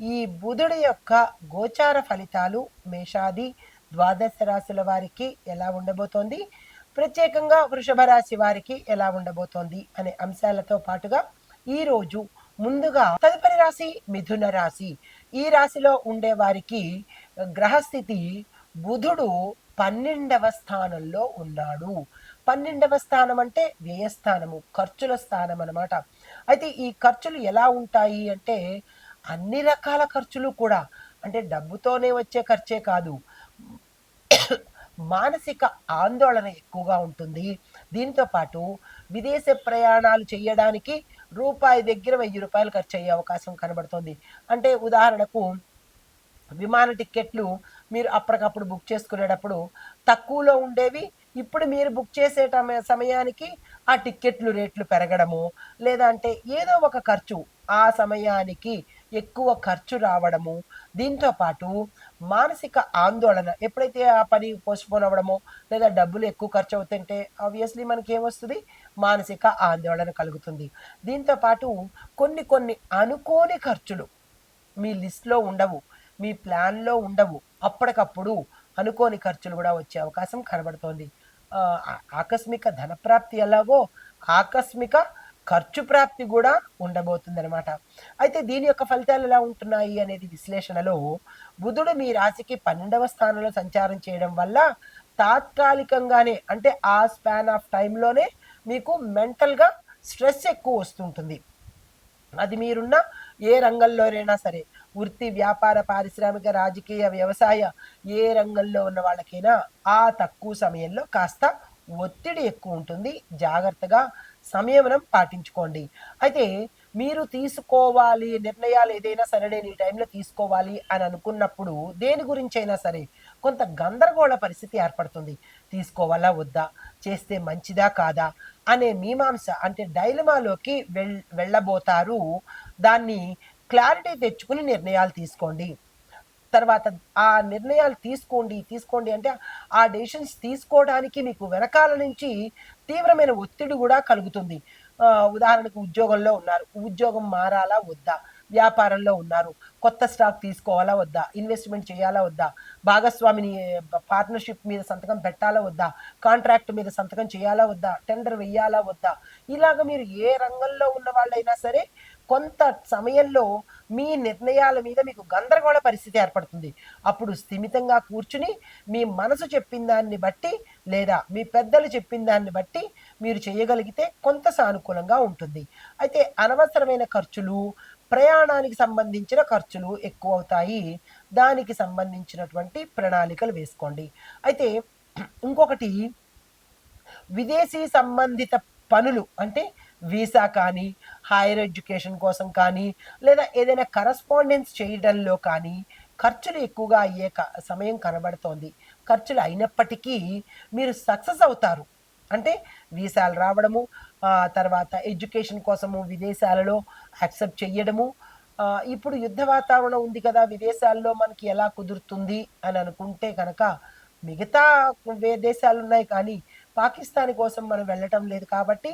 ఈ బుధుడు యొక్క గోచార ఫలితాలు మేషాది ద్వాదశ రాశుల వారికి ఎలా ఉండబోతోంది? ప్రత్యేకంగా వృషభ రాశి వారికి ఎలా ఉండబోతోంది? అనే అంశాలతో పాటుగా ఈ రోజు ముందుగా తదుపరి రాశి మిథున రాశి. ఈ రాశిలో ఉండే వారికి గ్రహస్థితి బుధుడు పన్నెండవ స్థానంలో ఉన్నాడు. పన్నెండవ స్థానం అంటే వ్యయస్థానము ఖర్చుల స్థానం అన్నమాట. అయితే ఈ ఖర్చులు ఎలా ఉంటాయి అంటే అన్ని రకాల ఖర్చులు కూడా అంటే డబ్బుతోనే వచ్చే ఖర్చే కాదు. మానసిక ఆందోళన ఎక్కువగా ఉంటుంది. దీంతో పాటు విదేశ ప్రయాణాలు చేయడానికి రూపాయి దగ్గర వెయ్యి రూపాయలు ఖర్చు అయ్యే అవకాశం కనబడుతుంది. అంటే ఉదాహరణకు విమాన టిక్కెట్లు మీరు అప్పటికప్పుడు బుక్ చేసుకునేటప్పుడు తక్కువలో ఉండేవి ఇప్పుడు మీరు బుక్ చేసే సమయానికి ఆ టిక్కెట్లు రేట్లు పెరగడము లేదంటే ఏదో ఒక ఖర్చు ఆ సమయానికి ఎక్కువ ఖర్చు రావడము దీంతో పాటు మానసిక ఆందోళన ఎప్పుడైతే ఆ పని పోస్ట్పోన్ అవ్వడమో లేదా డబ్బులు ఎక్కువ ఖర్చు అవుతుంటే ఆబ్వియస్లీ మనకి ఏమొస్తుంది మానసిక ఆందోళన కలుగుతుంది. దీంతో పాటు కొన్ని కొన్ని అనుకోని ఖర్చులు మీ లిస్ట్లో ఉండవు మీ ప్లాన్లో ఉండవు. అప్పటికప్పుడు అనుకోని ఖర్చులు కూడా వచ్చే అవకాశం కనబడుతోంది. ఆకస్మిక ధనప్రాప్తి ఎలాగో ఆకస్మిక ఖర్చు ప్రాప్తి కూడా ఉండబోతుంది అనమాట అయితే దీని యొక్క ఫలితాలు ఎలా ఉంటున్నాయి అనేది విశ్లేషణలో బుధుడు మీ రాశికి పన్నెండవ స్థానంలో సంచారం చేయడం వల్ల తాత్కాలికంగానే అంటే ఆ స్పాన్ ఆఫ్ టైంలోనే మీకు మెంటల్గా స్ట్రెస్ ఎక్కువ వస్తుంటుంది. అది మీరున్న ఏ రంగంలోనైనా సరే వృత్తి వ్యాపార పారిశ్రామిక రాజకీయ వ్యవసాయ ఏ రంగంలో ఉన్న వాళ్ళకైనా ఆ తక్కువ సమయంలో కాస్త ఒత్తిడి ఎక్కువ ఉంటుంది. జాగ్రత్తగా సంయమనం పాటించుకోండి. అయితే మీరు తీసుకోవాలి నిర్ణయాలు ఏదైనా సరే నేను ఈ టైంలో తీసుకోవాలి అని అనుకున్నప్పుడు దేని గురించి అయినా సరే కొంత గందరగోళ పరిస్థితి ఏర్పడుతుంది. తీసుకోవాలా వద్దా చేస్తే మంచిదా కాదా అనే మీమాంస అంటే డైలమాలోకి వెళ్ వెళ్ళబోతారు. దాన్ని క్లారిటీ తెచ్చుకుని నిర్ణయాలు తీసుకోండి. తర్వాత ఆ నిర్ణయాలు తీసుకోండి తీసుకోండి అంటే ఆ డెసిషన్స్ తీసుకోవడానికి మీకు వెనకాల నుంచి తీవ్రమైన ఒత్తిడి కూడా కలుగుతుంది. ఉదాహరణకు ఉద్యోగంలో ఉన్నారు. ఉద్యోగం మారాలా వద్దా? వ్యాపారంలో ఉన్నారు. కొత్త స్టాక్ తీసుకోవాలా వద్దా? ఇన్వెస్ట్మెంట్ చేయాలా వద్దా? భాగస్వామిని పార్ట్నర్షిప్ మీద సంతకం పెట్టాలా వద్దా? కాంట్రాక్ట్ మీద సంతకం చేయాలా వద్దా? టెండర్ వెయ్యాలా వద్దా? ఇలాగ మీరు ఏ రంగంలో ఉన్న వాళ్ళైనా సరే కొంత సమయంలో మీ నిర్ణయాల మీద మీకు గందరగోళ పరిస్థితి ఏర్పడుతుంది. అప్పుడు స్థిమితంగా కూర్చుని మీ మనసు చెప్పిన దాన్ని బట్టి లేదా మీ పెద్దలు చెప్పిన దాన్ని బట్టి మీరు చేయగలిగితే కొంత సానుకూలంగా ఉంటుంది. అయితే అనవసరమైన ఖర్చులు ప్రయాణానికి సంబంధించిన ఖర్చులు ఎక్కువ అవుతాయి. దానికి సంబంధించినటువంటి ప్రణాళికలు వేసుకోండి. అయితే ఇంకొకటి విదేశీ సంబంధిత పనులు అంటే వీసా కానీ హైయర్ ఎడ్యుకేషన్ కోసం కానీ లేదా ఏదైనా కరస్పాండెన్స్ చేయడంలో కానీ ఖర్చులు ఎక్కువగా అయ్యే క- సమయం కనబడుతోంది. ఖర్చులు అయినప్పటికీ మీరు సక్సెస్ అవుతారు. అంటే వీసాలు రావడము తర్వాత ఎడ్యుకేషన్ కోసము విదేశాలలో యాక్సెప్ట్ చేయడము ఇప్పుడు యుద్ధ వాతావరణం ఉంది కదా విదేశాల్లో మనకి ఎలా కుదురుతుంది అని అనుకుంటే కనుక మిగతా దేశాలు ఉన్నాయి కానీ పాకిస్తాన్ కోసం మనం వెళ్ళటం లేదు కాబట్టి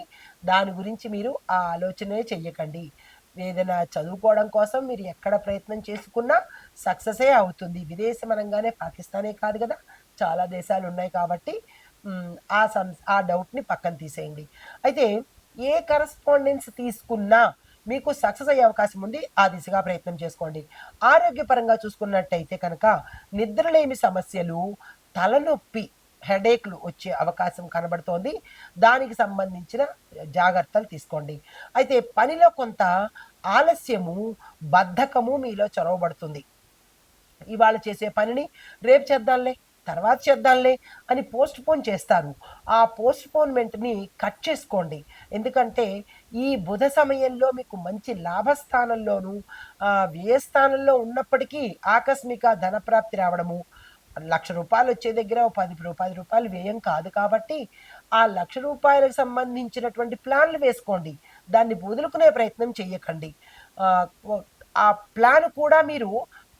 దాని గురించి మీరు ఆ ఆలోచనే చెయ్యకండి. ఏదైనా చదువుకోవడం కోసం మీరు ఎక్కడ ప్రయత్నం చేసుకున్నా సక్సెసే అవుతుంది. విదేశం అనగానే పాకిస్తానే కాదు కదా. చాలా దేశాలు ఉన్నాయి కాబట్టి ఆ సం ఆ డౌట్ని పక్కన తీసేయండి. అయితే ఏ కరస్పాండెన్స్ తీసుకున్నా మీకు సక్సెస్ అయ్యే అవకాశం ఉంది. ఆ దిశగా ప్రయత్నం చేసుకోండి. ఆరోగ్యపరంగా చూసుకున్నట్టయితే కనుక నిద్రలేమి సమస్యలు తలనొప్పి హెడేక్లు వచ్చే అవకాశం కనబడుతోంది. దానికి సంబంధించిన జాగ్రత్తలు తీసుకోండి. అయితే పనిలో కొంత ఆలస్యము బద్ధకము మీలో చొరవబడుతుంది. ఇవాళ చేసే పనిని రేపు చేద్దాంలే తర్వాత చేద్దాంలే అని పోస్ట్ పోన్ చేస్తారు. ఆ పోస్ట్ పోన్మెంట్ని కట్ చేసుకోండి. ఎందుకంటే ఈ బుధ సమయంలో మీకు మంచి లాభస్థానంలోను వ్యయస్థానంలో ఉన్నప్పటికీ ఆకస్మిక ధనప్రాప్తి రావడము లక్ష రూపాయలు వచ్చే దగ్గర పది పది రూపాయలు వ్యయం కాదు కాబట్టి ఆ లక్ష రూపాయలకు సంబంధించినటువంటి ప్లాన్లు వేసుకోండి. దాన్ని వదులుకునే ప్రయత్నం చేయకండి ఆ ప్లాన్ కూడా మీరు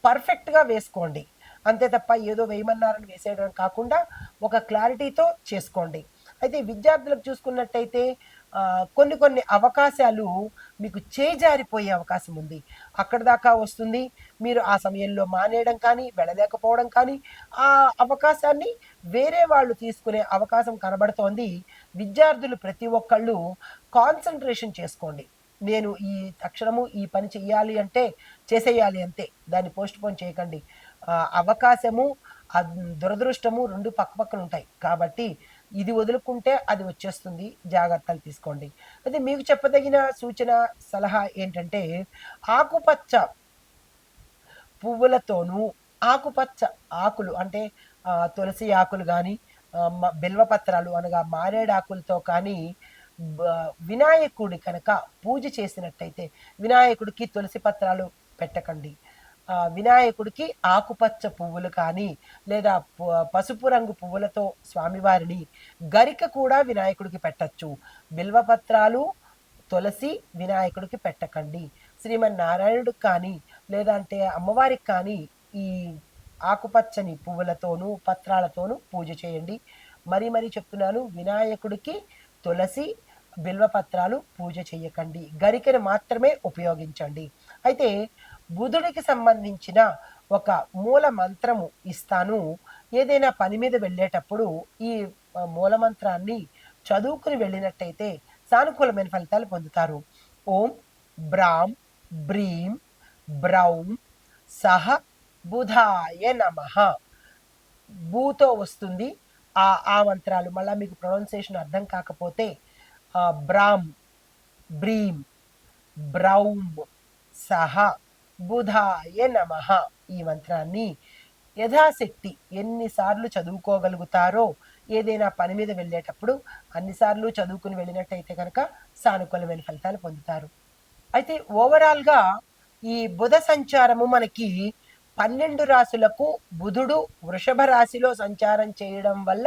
పర్ఫెక్ట్గా వేసుకోండి. అంతే తప్ప ఏదో వేయమన్నారని వేసేయడం కాకుండా ఒక క్లారిటీతో చేసుకోండి. అయితే విద్యార్థులకు చూసుకున్నట్టయితే కొన్ని కొన్ని అవకాశాలు మీకు చేజారిపోయే అవకాశం ఉంది. అక్కడ దాకా వస్తుంది. మీరు ఆ సమయంలో మానేయడం కానీ వెళ్ళలేకపోవడం కానీ ఆ అవకాశాన్ని వేరే వాళ్ళు తీసుకునే అవకాశం కనబడుతోంది. విద్యార్థులు ప్రతి ఒక్కళ్ళు కాన్సన్ట్రేషన్ చేసుకోండి. నేను ఈ తక్షణము ఈ పని చెయ్యాలి అంటే చేసేయాలి అంతే. దాన్ని పోస్ట్ పోన్ చేయకండి అవకాశము ఆ దురదృష్టము రెండు పక్కపక్కన ఉంటాయి కాబట్టి ఇది వదులుకుంటే అది వచ్చేస్తుంది. జాగ్రత్తలు తీసుకోండి. అయితే మీకు చెప్పదగిన సూచన సలహా ఏంటంటే ఆకుపచ్చ పువ్వులతోనూ ఆకుపచ్చ ఆకులు అంటే తులసి ఆకులు కానీ బిల్వపత్రాలు అనగా మారేడు ఆకులతో కానీ వినాయకుడి కనుక పూజ చేసినట్టయితే వినాయకుడికి తులసి పత్రాలు పెట్టకండి. వినాయకుడికి ఆకుపచ్చ పువ్వులు కానీ లేదా పసుపు రంగు పువ్వులతో స్వామివారిని గరిక కూడా వినాయకుడికి పెట్టచ్చు. బిల్వపత్రాలు తులసి వినాయకుడికి పెట్టకండి. శ్రీమన్నారాయణుడికి కానీ లేదంటే అమ్మవారికి కానీ ఈ ఆకుపచ్చని పువ్వులతోనూ పత్రాలతోనూ పూజ చేయండి. మరి మరి చెప్తున్నాను వినాయకుడికి తులసి బిల్వపత్రాలు పూజ చేయకండి. గరికను మాత్రమే ఉపయోగించండి. అయితే బుధుడికి సంబంధించిన ఒక మూల మంత్రము ఇస్తాను. ఏదైనా పని మీద వెళ్ళేటప్పుడు ఈ మూల మంత్రాన్ని చదువుకుని వెళ్ళినట్టయితే సానుకూలమైన ఫలితాలు పొందుతారు. ఓం బ్రాం బ్రీం బ్రౌం సహ బుధాయ నమ. బూతో వస్తుంది. ఆ ఆ మంత్రాలు మళ్ళీ మీకు ప్రొనౌన్సియేషన్ అర్థం కాకపోతే బ్రామ్ బ్రీం బ్రౌమ్ సహ బుధాయ నమ. ఈ మంత్రాన్ని యథాశక్తి ఎన్నిసార్లు చదువుకోగలుగుతారో ఏదైనా పని మీద వెళ్ళేటప్పుడు అన్నిసార్లు చదువుకుని వెళ్ళినట్టయితే కనుక సానుకూలమైన ఫలితాలు పొందుతారు. అయితే ఓవరాల్గా ఈ బుధ సంచారము మనకి పన్నెండు రాశులకు బుధుడు వృషభ రాశిలో సంచారం చేయడం వల్ల